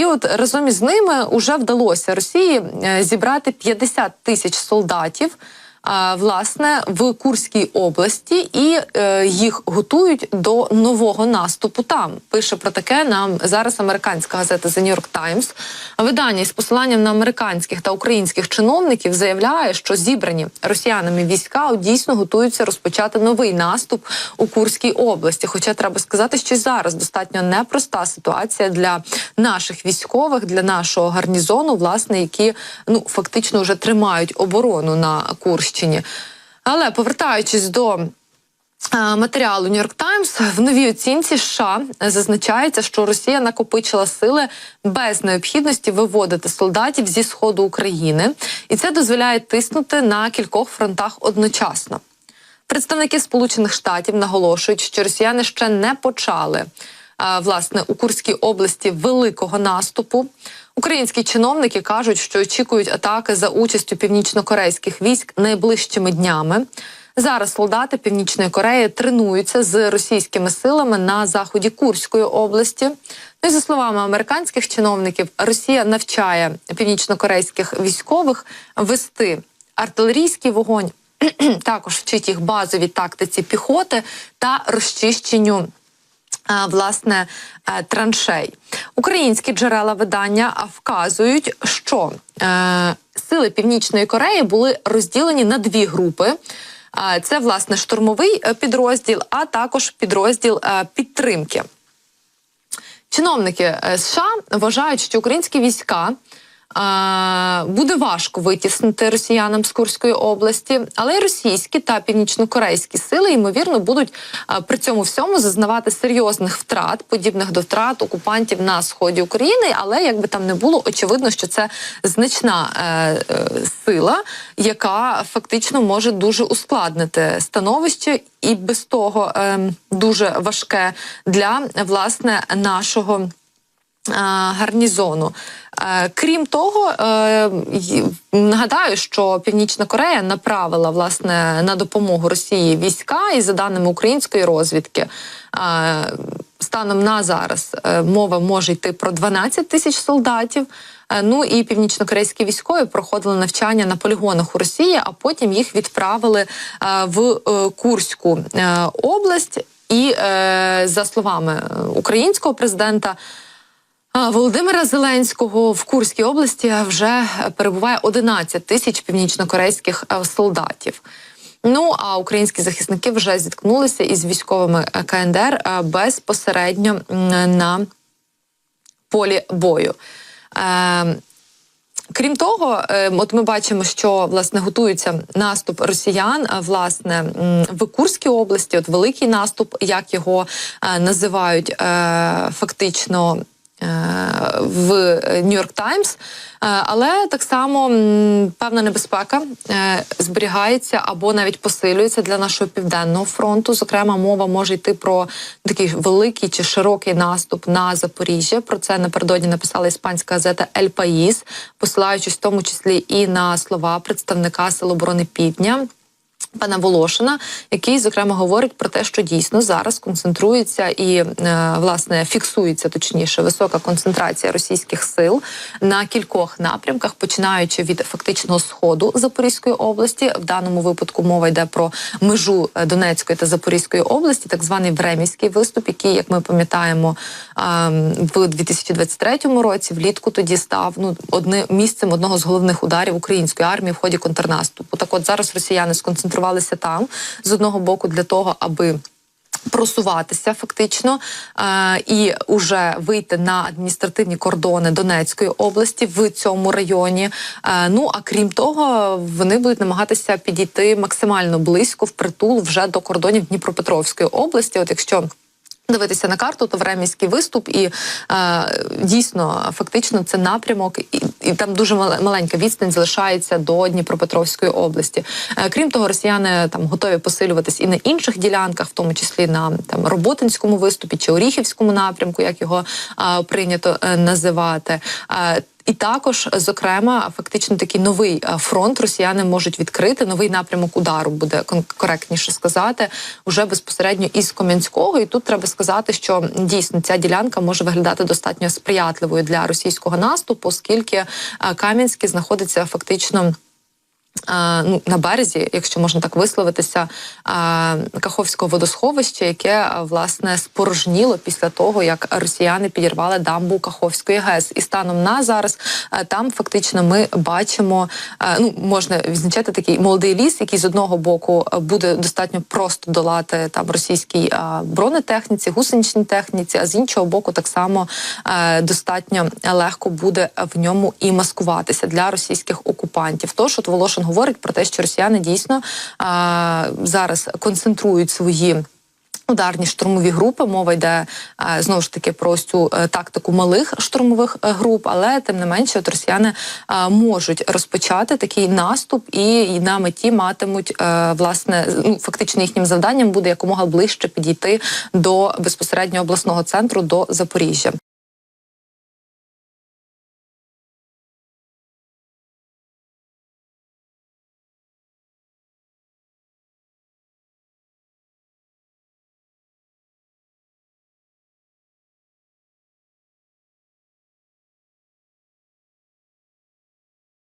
І от разом із ними вже вдалося Росії е, зібрати 50 тисяч солдатів. Власне, в Курській області, і е, їх готують до нового наступу. Там пише про таке нам зараз американська газета The New York Times. Видання із посиланням на американських та українських чиновників заявляє, що зібрані росіянами війська дійсно готуються розпочати новий наступ у Курській області. Хоча треба сказати, що зараз достатньо непроста ситуація для наших військових, для нашого гарнізону, власне, які ну фактично вже тримають оборону на Курщині. Але повертаючись до е, матеріалу York Times, в новій оцінці США зазначається, що Росія накопичила сили без необхідності виводити солдатів зі сходу України, і це дозволяє тиснути на кількох фронтах одночасно. Представники Сполучених Штатів наголошують, що росіяни ще не почали власне у Курській області великого наступу. Українські чиновники кажуть, що очікують атаки за участю північнокорейських військ найближчими днями. Зараз солдати Північної Кореї тренуються з російськими силами на заході Курської області. Ну і за словами американських чиновників, Росія навчає північнокорейських військових вести артилерійський вогонь, також вчить їх базовій тактиці піхоти та розчищенню. А, Власне, е, траншей українські джерела видання вказують, що е, сили Північної Кореї були розділені на дві групи. Це власне штурмовий е, підрозділ, а також підрозділ е, підтримки. Чиновники е, США вважають, що українські війська е, буде важко витіснити росіянам з Курської області, але й російські та північнокорейські сили ймовірно будуть при цьому всьому зазнавати серйозних втрат, подібних до втрат окупантів на сході України. Але якби там не було, очевидно, що це значна е, е, сила, яка фактично може дуже ускладнити становище і без того е, дуже важке для власне нашого. Е, Гарнізону. Е, Крім того, е, нагадаю, що Північна Корея направила власне на допомогу Росії війська, і за даними української розвідки, станом на зараз мова може йти про 12 тисяч солдатів. Ну і північнокорейські військові проходили навчання на полігонах у Росії, а потім їх відправили в Курську область. І за словами українського президента. Володимира Зеленського в Курській області вже перебуває 11 тисяч північнокорейських е, солдатів. Ну а українські захисники вже зіткнулися із військовими е, КНДР е, безпосередньо на полі бою. Крім того, от ми бачимо, що власне готується наступ росіян власне в Курській області. От великий наступ, як його називають фактично. Е, В Нью-Йорк Таймс, Е, але так само певна небезпека е, зберігається або навіть посилюється для нашого південного фронту. Зокрема, мова може йти про такий великий чи широкий наступ на Запоріжжя. Про це напередодні написала іспанська газета Ель Паїс, посилаючись в тому числі і на слова представника Сил оборони Півдня. Пана Волошина, який зокрема говорить про те, що дійсно зараз концентрується і е, власне фіксується точніше висока концентрація російських сил на кількох напрямках, починаючи від фактичного сходу Запорізької області. В даному випадку мова йде про межу е, Донецької та Запорізької області, так званий Времівський виступ, який, як ми пам'ятаємо, в 2023 році влітку тоді став ну одним місцем одного з головних ударів української армії в ході контрнаступу. Так, от зараз росіяни сконцентрувалися там з одного боку для того, аби Просуватися фактично е, і уже вийти на адміністративні кордони Донецької області в цьому районі. Е, ну а крім того, вони будуть намагатися підійти максимально близько впритул вже до кордонів Дніпропетровської області. От якщо Дивитися на карту, то времівський виступ, і е, дійсно фактично це напрямок, і, і там дуже мал- маленька відстань залишається до Дніпропетровської області. Е, крім того, росіяни там готові посилюватись і на інших ділянках, в тому числі на там Роботинському виступі чи Оріхівському напрямку, як його е, прийнято е, називати. Е, І також, зокрема, фактично такий новий е, фронт росіяни можуть відкрити. Новий напрямок удару буде коректніше сказати, уже безпосередньо із Ком'янського. І тут треба сказати, що дійсно ця ділянка може виглядати достатньо сприятливою для російського наступу, оскільки е, Кам'янський знаходиться фактично. Ну, на березі, якщо можна так висловитися, Каховського водосховища, яке власне спорожніло після того, як росіяни підірвали дамбу Каховської ГЕС. І станом на зараз там фактично ми бачимо, ну можна відзначати такий молодий ліс, який з одного боку буде достатньо просто долати там російській бронетехніці, гусеничній техніці, а з іншого боку, так само достатньо легко буде в ньому і маскуватися для російських окупантів. Тож от Волошин говорить про те, що росіяни дійсно е, зараз концентрують свої. Ударні штурмові групи мова йде знову ж таки про цю е, тактику малих штурмових е, груп, але тим не менше, от росіяни можуть розпочати такий наступ і, на меті матимуть е, власне ну, фактично їхнім завданням буде якомога ближче підійти до безпосередньо обласного центру до Запоріжжя.